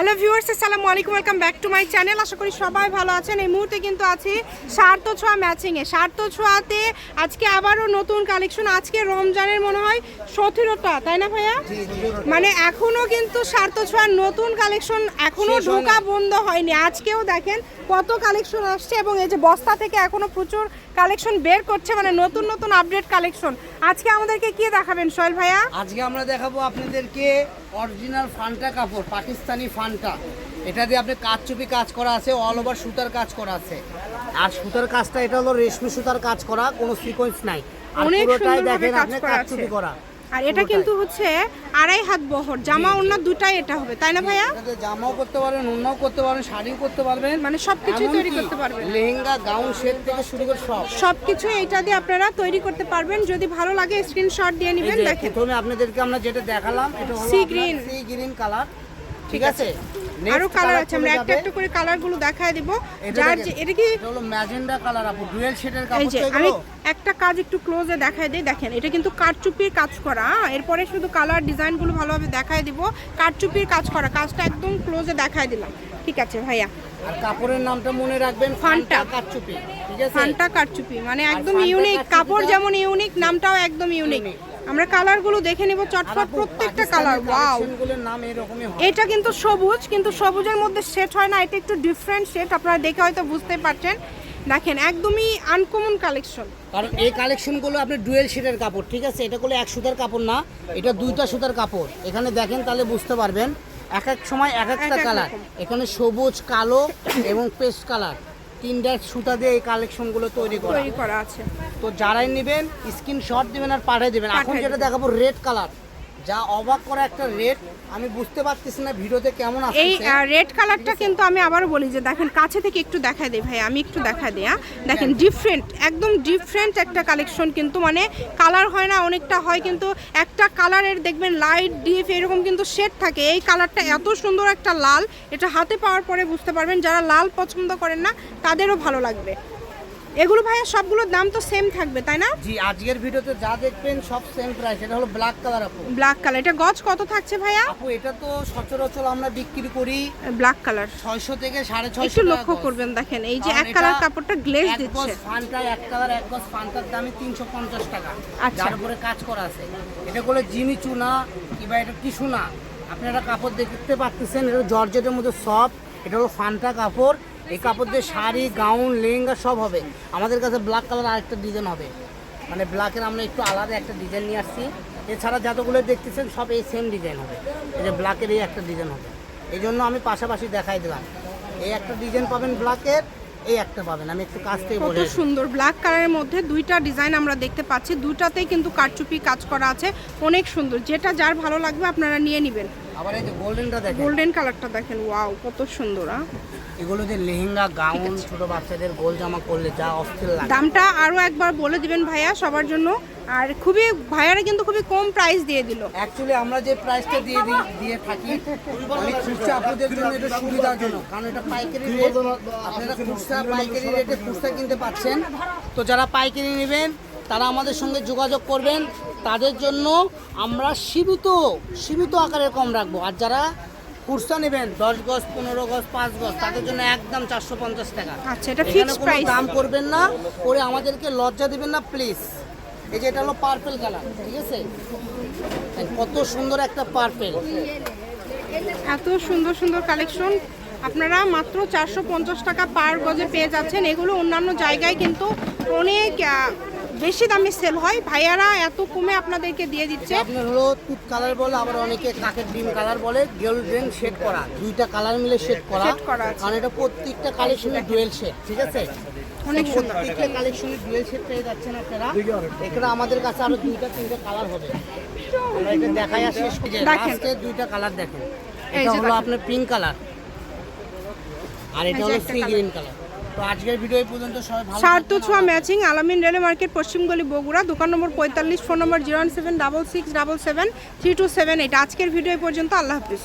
Hello viewers আসসালামু আলাইকুম welcome back to my channel. আশা করি সবাই ভালো আছেন। এই মুহূর্তে কিন্তু আছি সার্থ ছোঁয়া ম্যাচিংয়ে সার্থ ছোঁয়াতে আজকে আবারও নতুন কালেকশন আজকে রমজানের মনে হয় সতেরোটা তাই না ভাইয়া? মানে এখনও কিন্তু সার্থ ছোঁয়ার নতুন কালেকশন এখনও শেষ ঢোকা বন্ধ হয়নি। আজকেও দেখেন কত কালেকশন আসছে এবং এই যে বস্তা থেকে এখনও প্রচুর কালেকশন বের করছে মানে নতুন নতুন আপডেট কালেকশন আজকে আমাদেরকে কি দেখাবেন সোহেল ভাইয়া? আজকে আমরা দেখাবো আপনাদেরকে অরিজিনাল ফান্টা কাপড় পাকিস্তানি ফান্টা এটা দিয়ে আপনি কাজ চুপি কাজ করা আছে অল ওভার সুতার কাজ করা আছে। আর সুতার কাজটা এটা হলো রেশমি সুতার কাজ করা কোনো সিকোয়েন্স নাই। আর পুরোটাই দেখেন আপনি করা কাজ চুপি করা। আর এটা কিন্তু হচ্ছে আড়াই হাত বহর জামা ওড়না দুটাই এটা হবে তাই না ভাইয়া? জামাও করতে পারবেন অন্যও করতে পারবেন শাড়িও করতে পারবেন। মানে সবকিছুই এমনকি তৈরি করতে পারবেন। লেহেঙ্গা গাউন সেট থেকে শুরু করে সব। সবকিছু এইটা দিয়ে আপনারা তৈরি করতে পারবেন। যদি ভালো লাগে স্ক্রিনশট দিয়ে নেবেন দেখেন। প্রথমে আপনাদেরকে আমরা যেটা দেখালাম এটা হলো Sea green। Sea green colour ঠিক আছে? আরও কালার আছে আমরা একটা একটা করে কালারগুলো দেখায় দিব। যার এটা কি হলো ম্যাজেন্ডা কালার আপু ডুয়েল শেডের কাপড় তো আমি একটা কাজ একটু ক্লোজে দেখায় দিই দেখেন এটা কিন্তু কাঠচুপির কাজ করা? এরপরে শুধু কালার ডিজাইনগুলো ভালোভাবে দেখায় দিব কাঠচুপির কাজ করা কাজটা একদম ক্লোজে দেখায় দিলাম ঠিক আছে ভাইয়া? আর কাপড়ের নামটা মনে রাখবেন ফান্টা। কাচুপি ঠিক আছে? ফান্টা কারচুপি মানে একদম ইউনিক কাপড় যেমন ইউনিক নামটাও একদম ইউনিক। আমরা কালারগুলো দেখে নিব আর চটপট প্রত্যেকটা কালার ওয়াও। হয়। এটা কিন্তু সবুজ কিন্তু সবুজের মধ্যে সেট হয় না এটা একটু ডিফারেন্ট সেট আপনারা দেখে হয়তো বুঝতে পারছেন। দেখেন একদমই আনকমন কালেকশন কারণ এই কালেকশনগুলো আপনি ডুয়েল শেডের কাপড় ঠিক আছে? এটা হলো এক সুতার কাপড় না এটা দুইটা সুতার কাপড়। এখানে দেখেন তাহলে বুঝতে পারবেন এক এক সময় এক একটা এক এক কালার। এখানে সবুজ কালো এবং পেস্ট কালার তিনটা সুতা দিয়ে এই কালেকশনগুলো তৈরি করা। তৈরি করা আছে। তো যারাই নেবেন স্ক্রিনশট দিবেন আর পাঠিয়ে দিবেন। এখন যেটা দেখাবো রেড কালার যা অবাক করা একটা রেড আমি বুঝতে পারতেছি না ভিডিওতে কেমন আসছে এই রেড কালারটা কিন্তু আমি আবার বলি যে দেখেন কাছে থেকে একটু দেখায় দিই ভাই আমি একটু দেখায় দিই হ্যাঁ? দেখেন ডিফারেন্ট একদম ডিফারেন্ট একটা কালেকশন কিন্তু মানে কালার হয় না অনেকটা হয় কিন্তু একটা কালারের দেখবেন লাইট ডিপ এরকম কিন্তু শেড থাকে। এই কালারটা এত সুন্দর একটা লাল এটা হাতে পাওয়ার পরে বুঝতে পারবেন যারা লাল পছন্দ করেন না তাদেরও ভালো লাগবে। এগুলো ভাইয়া সবগুলোর দাম তো সেম থাকবে তাই না? জি আজকের ভিডিওতে যা দেখবেন সব সেম প্রাইস এটা হলো ব্ল্যাক কালার আপু। ব্ল্যাক কালার এটা গজ কত থাকছে ভাইয়া? আপু এটা তো সচরাচর আমরা বিক্রি করি ব্ল্যাক কালার ছয়শো থেকে সাড়ে ছয়শো একটু লক্ষ্য করবেন দেখেন এই যে এক কালার কাপড়টা গ্লেজ এক দিচ্ছে। গজ ফান্টা এক কালার এক গজ ফান্টার দামে তিনশো পঞ্চাশ টাকা। আচ্ছা। যার উপরে কাজ করা আছে। এটা করে জিমি চুনা কিংবা এটা টিসু না। আপনারা কাপড় দেখতে পাচ্ছেন এটা জর্জেটের মধ্যে সফট এটা হলো ফান্টা কাপড়। এই কাপড় দিয়ে শাড়ি গাউন লেহেঙ্গা সব হবে। আমাদের কাছে ব্ল্যাক কালার আরেকটা ডিজাইন হবে। মানে ব্ল্যাকের আমরা একটু আলাদা একটা ডিজাইন নিয়ে আসছি। এছাড়া যতগুলো দেখতেছেন সব এই সেম ডিজাইন হবে। এই যে ব্ল্যাকের এই একটা ডিজাইন হবে। এই জন্য আমি পাশাপাশি দেখাই দিলাম। এই একটা ডিজাইন পাবেন ব্ল্যাকের এই একটা পাবেন। আমি একটু কাছ থেকে কত বলে সুন্দর। ব্ল্যাক কালারের মধ্যে দুইটা ডিজাইন আমরা দেখতে পাচ্ছি। দুইটাতেই কিন্তু কারচুপি কাজ করা আছে। অনেক সুন্দর। যেটা যার ভালো লাগবে আপনারা নিয়ে নেবেন। আবার এই যে গোল্ডেনটা দেখেন। গোল্ডেন কালারটা দেখেন ওয়াও কত সুন্দর আ। এগুলো যে লেহেঙ্গা গাউন ছোট বাচ্চাদের গোল জামা করলে যা অস্থির লাগে। দামটা আরও একবার বলে দিবেন ভাইয়া সবার জন্য। আর খুবই ভাইয়ারা কিন্তু খুবই কম প্রাইস দিয়ে দিল। অ্যাকচুয়ালি আমরা যে প্রাইসটা দিয়ে দিই দিয়ে থাকি অনেক খুচরা আপনাদের জন্য এটা সুবিধার জন্য কারণ এটা পাইকারি রেট আপনারা খুচরা পাইকারি রেটে খুচরা কিনতে পাচ্ছেন। তো যারা পাইকারি নেবেন তারা আমাদের সঙ্গে যোগাযোগ করবেন। তাদের জন্য আমরা সীমিত সীমিত আকারে কম রাখব। আর যারা খুচরা নেবেন দশ গজ পনেরো গজ পাঁচ গজ তাদের জন্য একদম চারশো পঞ্চাশ টাকা। আচ্ছা, এটা কোনো price। দাম করবেন না করে আমাদেরকে লজ্জা দিবেন না প্লিজ এই যে এটা হলো পার্পেল কালার ঠিক আছে? কত সুন্দর একটা পার্পেল এত সুন্দর সুন্দর কালেকশন আপনারা মাত্র চারশো পঞ্চাশ টাকা পার গজে পেয়ে যাচ্ছেন। এগুলো অন্যান্য জায়গায় কিন্তু অনেক বেশি দামে সেল হয়। ভাইয়ারা এত কমে আপনাদেরকে দিয়ে দিচ্ছে। আপনার হলো তুত কালার বলে আবার অনেকে কাকের ডিম কালার বলে গোল্ডেন শেড করা। দুইটা কালার মিলে শেড করা। কারণ এটা প্রত্যেকটা কালেকশনের ডুয়েল শেড ঠিক আছে? অনেক সুন্দর। প্রত্যেকটা কালেকশনের ডুয়েল শেড পেয়ে যাচ্ছেন আপনারা। এখানে আমাদের কাছে আরও দুইটা তিনটা কালার হবে। এটা দেখাই আর শেষ করে লাস্টে দুইটা কালার দেখেন। এটা হলো আপনার পিঙ্ক কালার আর এটা হলো সি গ্রিন কালার তো আজকের ভিডিও পর্যন্ত সবাই ভালো সার্থ ছোঁয়া ম্যাচিং আলামিন রেলে মার্কেট পশ্চিমগলি বগুড়া দোকান নম্বর পঁয়তাল্লিশ phone number zero seven double six double seven three two seven eight. আজকের ভিডিও পর্যন্ত আল্লাহ হাফিজ।